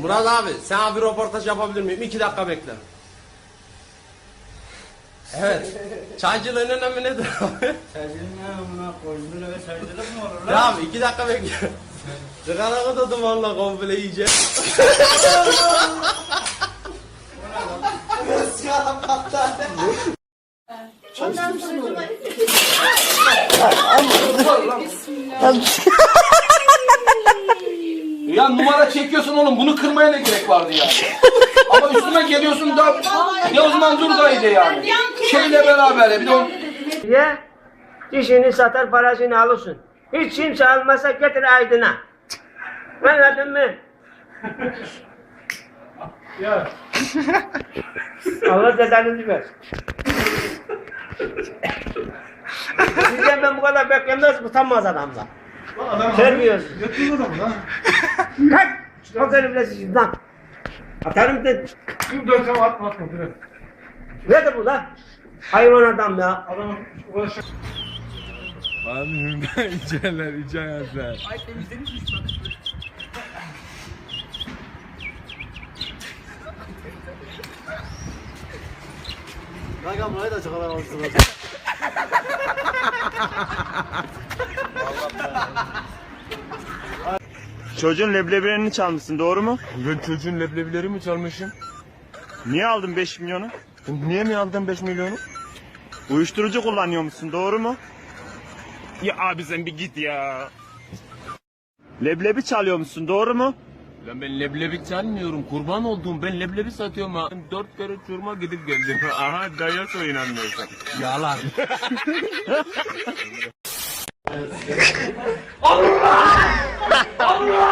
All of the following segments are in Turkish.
Murat abi sen bir röportaj yapabilir miyim? İki dakika bekle. Evet. Çaycılığın önemi nedir abi? Ya abi iki dakika bekle. Sigara kadar dumanla komple yiyecek. Ya numara çekiyorsun oğlum bunu kırmaya ne gerek vardı ya? Ama üstüme geliyorsun da ne o zaman dur gaydi yani. Şeyle beraber bir de o- diye dişini satar parasını alırsın. Hiç kimse almasa getir aydına. Anladın mı? ya. Allah cezanızı versin. Sizden ben bu kadar beklemez utanmaz adamlar. Terbiyesiz. Kalk! Çok elimle sizin lan. Atarım dedi. Nedir bu lan? Hayvan adam ya. Çocuğun leblebilerini çalmışsın doğru mu? Ben çocuğun leblebileri mi çalmışım? Niye aldın 5 milyonu? Niye mi aldın 5 milyonu? Uyuşturucu kullanıyor musun doğru mu? Ya abi sen bir git ya. Leblebi çalıyor musun doğru mu? Lan ben leblebi çalmıyorum. Kurban olduğum ben leblebi satıyorum ha. Dört kere çurma gidip geldim. Aha daya so inanmıyorsan. Yalan.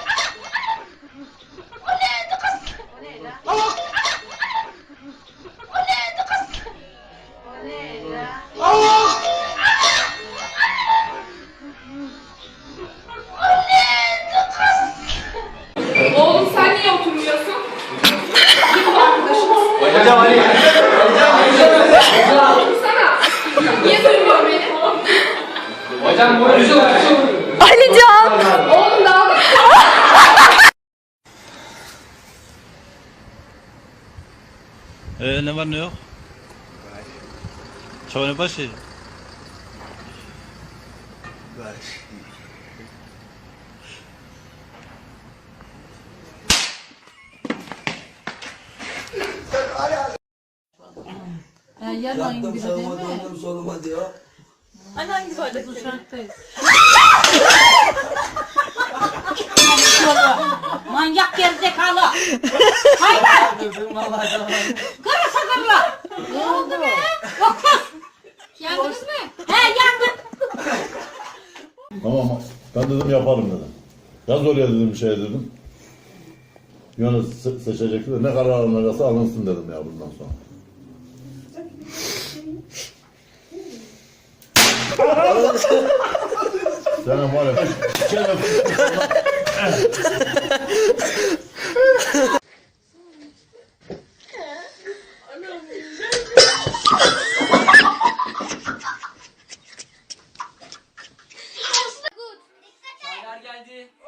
Alican! Oğlum dağılık. Ee, ne var ne yok? Çavani başı. Yarın gibi değil mi? Hani hangi böyle duşaktayız? Manyak gerizekalı. Hayvan. Kırı sakırla. Ne oldu be? Bakın. Yandınız mı? He yandık. Tamam ben dedim yaparım dedim. Yaz oraya dedim bir şey dedim. Yunus se- seçecekti de ne karar alınırsa alınsın dedim ya bundan sonra. Senin var ya. Geldi.